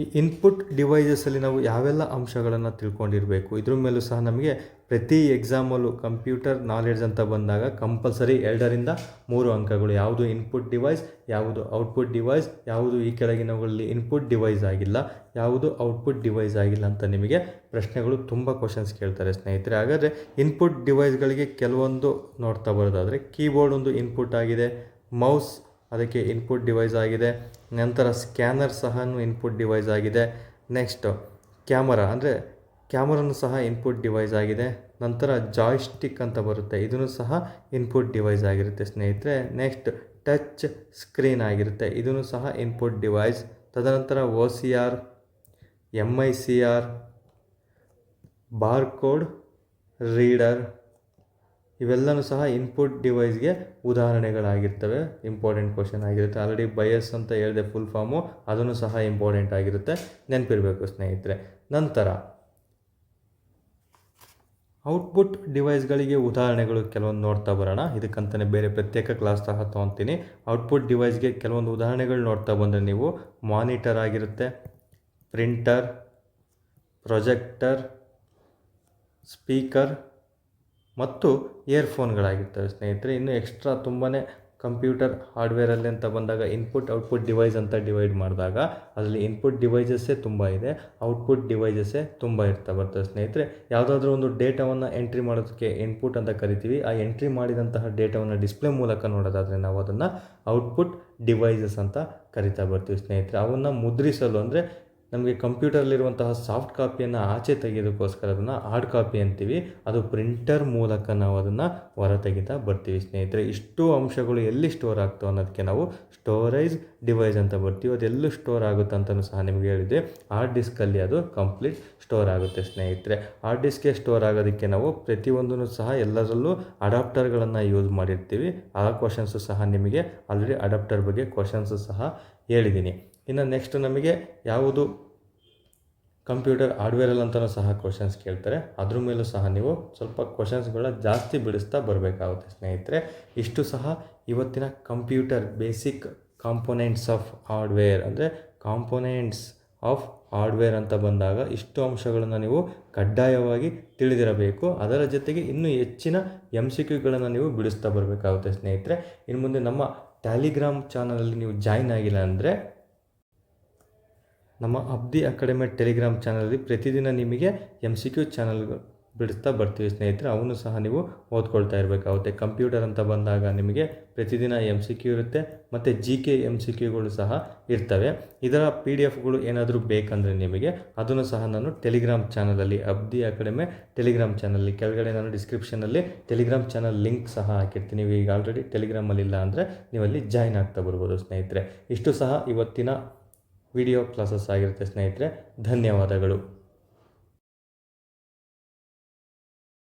ಈ ಇನ್ಪುಟ್ ಡಿವೈಸಸಲ್ಲಿ ನಾವು ಯಾವೆಲ್ಲ ಅಂಶಗಳನ್ನು ತಿಳ್ಕೊಂಡಿರಬೇಕು, ಇದ್ರ ಮೇಲೂ ಸಹ ನಮಗೆ ಪ್ರತಿ ಎಕ್ಸಾಮಲ್ಲೂ ಕಂಪ್ಯೂಟರ್ ನಾಲೆಡ್ಜ್ ಅಂತ ಬಂದಾಗ ಕಂಪಲ್ಸರಿ ಎರಡರಿಂದ ಮೂರು ಅಂಕಗಳು. ಯಾವುದು ಇನ್ಪುಟ್ ಡಿವೈಸ್ ಯಾವುದು ಔಟ್ಪುಟ್ ಡಿವೈಸ್ ಯಾವುದು ಈ ಕೆಳಗಿನವುಗಳಲ್ಲಿ ಇನ್ಪುಟ್ ಡಿವೈಸ್ ಆಗಿಲ್ಲ, ಯಾವುದು ಔಟ್ಪುಟ್ ಡಿವೈಸ್ ಆಗಿಲ್ಲ ಅಂತ ನಿಮಗೆ ಪ್ರಶ್ನೆಗಳು ತುಂಬ ಕ್ವಶನ್ಸ್ ಕೇಳ್ತಾರೆ ಸ್ನೇಹಿತರೆ. ಹಾಗಾದರೆ ಇನ್ಪುಟ್ ಡಿವೈಸ್ಗಳಿಗೆ ಕೆಲವೊಂದು ನೋಡ್ತಾ ಬರೋದಾದರೆ ಕೀಬೋರ್ಡ್ ಒಂದು ಇನ್ಪುಟ್ ಆಗಿದೆ ಮೌಸ್ ಅದಕ್ಕೆ ಇನ್ಪುಟ್ ಡಿವೈಸ್ ಆಗಿದೆ. ನಂತರ ಸ್ಕ್ಯಾನರ್ ಸಹ ಇನ್ಪುಟ್ ಡಿವೈಸ್ ಆಗಿದೆ. ನೆಕ್ಸ್ಟು ಕ್ಯಾಮರಾ ಅಂದರೆ ಕ್ಯಾಮರನು ಸಹ ಇನ್ಪುಟ್ ಡಿವೈಸ್ ಆಗಿದೆ. ನಂತರ ಜಾಯ್ಸ್ಟಿಕ್ ಅಂತ ಬರುತ್ತೆ. ಇದನ್ನು ಸಹ ಇನ್ಪುಟ್ ಡಿವೈಸ್ ಆಗಿರುತ್ತೆ ಸ್ನೇಹಿತರೆ. ನೆಕ್ಸ್ಟ್ ಟಚ್ ಸ್ಕ್ರೀನ್ ಆಗಿರುತ್ತೆ. ಇದನ್ನು ಸಹ ಇನ್ಪುಟ್ ಡಿವೈಸ್ ತದನಂತರ O C R M I C R barcode reader ಇವೆಲ್ಲನೂ ಸಹ ಇನ್ಪುಟ್ ಡಿವೈಸ್ಗೆ ಉದಾಹರಣೆಗಳಾಗಿರ್ತವೆ. ಇಂಪಾರ್ಟೆಂಟ್ ಕ್ವಶನ್ ಆಗಿರುತ್ತೆ. ಆಲ್ರೆಡಿ ಬಯಸ್ ಅಂತ ಹೇಳಿದೆ ಫುಲ್ ಫಾರ್ಮು ಅದನ್ನು ಸಹ ಇಂಪಾರ್ಟೆಂಟ್ ಆಗಿರುತ್ತೆ. ನೆನಪಿರಬೇಕು ಸ್ನೇಹಿತರೆ. ನಂತರ ಔಟ್ಪುಟ್ ಡಿವೈಸ್ಗಳಿಗೆ ಉದಾಹರಣೆಗಳು ಕೆಲವೊಂದು ನೋಡ್ತಾ ಬರೋಣ. ಇದಕ್ಕಂತಲೇ ಬೇರೆ ಪ್ರತ್ಯೇಕ ಕ್ಲಾಸ್ ಸಹ ತೊಗೊತೀನಿ. ಔಟ್ಪುಟ್ ಡಿವೈಸ್ಗೆ ಕೆಲವೊಂದು ಉದಾಹರಣೆಗಳು ನೋಡ್ತಾ ಬಂದರೆ ನೀವು ಮಾನಿಟರ್ ಆಗಿರುತ್ತೆ ಪ್ರಿಂಟರ್ ಪ್ರೊಜೆಕ್ಟರ್ ಸ್ಪೀಕರ್ ಮತ್ತು ಇಯರ್ಫೋನ್ಗಳಾಗಿರ್ತವೆ ಸ್ನೇಹಿತರೆ, ಇನ್ನು ಎಕ್ಸ್ಟ್ರಾ ತುಂಬಾ ಕಂಪ್ಯೂಟರ್ ಹಾರ್ಡ್ವೇರಲ್ಲಿ ಅಂತ ಬಂದಾಗ ಇನ್ಪುಟ್ ಔಟ್ಪುಟ್ ಡಿವೈಸ್ ಅಂತ ಡಿವೈಡ್ ಮಾಡಿದಾಗ ಅದರಲ್ಲಿ ಇನ್ಪುಟ್ ಡಿವೈಸಸ್ಸೇ ತುಂಬ ಇದೆ ಔಟ್ಪುಟ್ ಡಿವೈಸಸ್ಸೇ ತುಂಬ ಇರ್ತಾ ಬರ್ತವೆ ಸ್ನೇಹಿತರೆ, ಯಾವುದಾದ್ರೂ ಒಂದು ಡೇಟಾವನ್ನು ಎಂಟ್ರಿ ಮಾಡೋದಕ್ಕೆ ಇನ್ಪುಟ್ ಅಂತ ಕರಿತೀವಿ. ಆ ಎಂಟ್ರಿ ಮಾಡಿದಂತಹ ಡೇಟಾವನ್ನು ಡಿಸ್ಪ್ಲೇ ಮೂಲಕ ನೋಡೋದಾದರೆ ನಾವು ಅದನ್ನು ಔಟ್ಪುಟ್ ಡಿವೈಸಸ್ ಅಂತ ಕರಿತಾ ಬರ್ತೀವಿ. ಸ್ನೇಹಿತರೆ, ಅವನ್ನು ಮುದ್ರಿಸಲು ಅಂದರೆ ನಮಗೆ ಕಂಪ್ಯೂಟರ್ಲಿರುವಂತಹ ಸಾಫ್ಟ್ ಕಾಪಿಯನ್ನು ಆಚೆ ತೆಗೆಯೋದಕ್ಕೋಸ್ಕರ ಅದನ್ನು ಹಾರ್ಡ್ ಕಾಪಿ ಅಂತೀವಿ. ಅದು ಪ್ರಿಂಟರ್ ಮೂಲಕ ನಾವು ಅದನ್ನು ಹೊರ ತೆಗಿತಾ ಬರ್ತೀವಿ ಸ್ನೇಹಿತರೆ. ಇಷ್ಟು ಅಂಶಗಳು ಎಲ್ಲಿ ಸ್ಟೋರ್ ಆಗ್ತವೆ ಅನ್ನೋದಕ್ಕೆ ನಾವು ಸ್ಟೋರೇಜ್ ಡಿವೈಸ್ ಅಂತ ಬರ್ತೀವಿ. ಅದೆಲ್ಲೂ ಸ್ಟೋರ್ ಆಗುತ್ತೆ ಅಂತಲೂ ಸಹ ನಿಮಗೆ ಹೇಳಿದೆ ಹಾರ್ಡ್ ಡಿಸ್ಕಲ್ಲಿ ಅದು ಕಂಪ್ಲೀಟ್ ಸ್ಟೋರ್ ಆಗುತ್ತೆ ಸ್ನೇಹಿತರೆ. ಹಾರ್ಡ್ ಡಿಸ್ಕೇ ಸ್ಟೋರ್ ಆಗೋದಕ್ಕೆ ನಾವು ಪ್ರತಿಯೊಂದೂ ಸಹ ಎಲ್ಲದರಲ್ಲೂ ಅಡಾಪ್ಟರ್ಗಳನ್ನು ಯೂಸ್ ಮಾಡಿರ್ತೀವಿ. ಆ ಕ್ವಶನ್ಸು ಸಹ ನಿಮಗೆ ಆಲ್ರೆಡಿ ಅಡಾಪ್ಟರ್ ಬಗ್ಗೆ ಕ್ವಶನ್ಸು ಸಹ ಹೇಳಿದ್ದೀನಿ. ಇನ್ನು ನೆಕ್ಸ್ಟ್ ನಮಗೆ ಯಾವುದು ಕಂಪ್ಯೂಟರ್ ಹಾರ್ಡ್ವೇರಲ್ಲಿ ಅಂತಲೂ ಸಹ ಕ್ವಶನ್ಸ್ ಕೇಳ್ತಾರೆ. ಅದ್ರ ಮೇಲೂ ಸಹ ನೀವು ಸ್ವಲ್ಪ ಕ್ವಶನ್ಸ್ಗಳನ್ನ ಜಾಸ್ತಿ ಬಿಡಿಸ್ತಾ ಬರಬೇಕಾಗುತ್ತೆ ಸ್ನೇಹಿತರೆ. ಇಷ್ಟು ಸಹ ಇವತ್ತಿನ computer basic components of hardware ಅಂದರೆ ಕಾಂಪೊನೆಂಟ್ಸ್ ಆಫ್ ಹಾರ್ಡ್ವೇರ್ ಅಂತ ಬಂದಾಗ ಇಷ್ಟು ಅಂಶಗಳನ್ನು ನೀವು ಕಡ್ಡಾಯವಾಗಿ ತಿಳಿದಿರಬೇಕು. ಅದರ ಜೊತೆಗೆ ಇನ್ನೂ ಹೆಚ್ಚಿನ ಎಂ ಸಿ ಕ್ಯೂಗಳನ್ನು ನೀವು ಬಿಡಿಸ್ತಾ ಬರಬೇಕಾಗುತ್ತೆ ಸ್ನೇಹಿತರೆ. ಇನ್ನು ಮುಂದೆ ನಮ್ಮ ಟ್ಯಾಲಿಗ್ರಾಮ್ ಚಾನಲಲ್ಲಿ ನೀವು ಜಾಯ್ನ್ ಆಗಿಲ್ಲ ಅಂದರೆ ನಮ್ಮ ಅಬ್ದಿ ಅಕಾಡೆಮಿ ಟೆಲಿಗ್ರಾಮ್ ಚಾನಲಲ್ಲಿ ಪ್ರತಿದಿನ ನಿಮಗೆ ಎಂ ಸಿ ಕ್ಯೂ ಚಾನಲ್ ಬಿಡಿಸ್ತಾ ಬರ್ತೀವಿ ಸ್ನೇಹಿತರೆ ಅವನು ಸಹ ನೀವು ಓದ್ಕೊಳ್ತಾ ಇರಬೇಕಾಗುತ್ತೆ. ಕಂಪ್ಯೂಟರ್ ಅಂತ ಬಂದಾಗ ನಿಮಗೆ ಪ್ರತಿದಿನ ಎಂ ಸಿ ಕ್ಯೂ ಇರುತ್ತೆ, ಮತ್ತು ಜಿ ಕೆ ಎಂ ಸಿ ಕ್ಯೂಗಳು ಸಹ ಇರ್ತವೆ. ಇದರ ಪಿ ಡಿ ಎಫ್ಗಳು ಏನಾದರೂ ಬೇಕಂದರೆ ನಿಮಗೆ, ಅದನ್ನು ಸಹ ನಾನು ಟೆಲಿಗ್ರಾಮ್ ಚಾನಲಲ್ಲಿ, ಅಬ್ದಿ ಅಕಾಡೆಮಿ ಟೆಲಿಗ್ರಾಮ್ ಚಾನಲ್ಲಿ ಕೆಳಗಡೆ ನಾನು ಡಿಸ್ಕ್ರಿಪ್ಷನಲ್ಲಿ ಟೆಲಿಗ್ರಾಮ್ ಚಾನಲ್ ಲಿಂಕ್ ಸಹ ಹಾಕಿರ್ತೀನಿ. ನೀವು ಈಗ ಆಲ್ರೆಡಿ ಟೆಲಿಗ್ರಾಮಲ್ಲಿ ಇಲ್ಲ ಅಂದರೆ ನೀವು ಅಲ್ಲಿ ಜಾಯ್ನ್ ಆಗ್ತಾ ಬರ್ಬೋದು ಸ್ನೇಹಿತರೆ. ಇಷ್ಟು ಸಹ ಇವತ್ತಿನ ವಿಡಿಯೋ ಕ್ಲಾಸಸ್ ಆಗಿರುತ್ತೆ ಸ್ನೇಹಿತರೆ ಧನ್ಯವಾದಗಳು.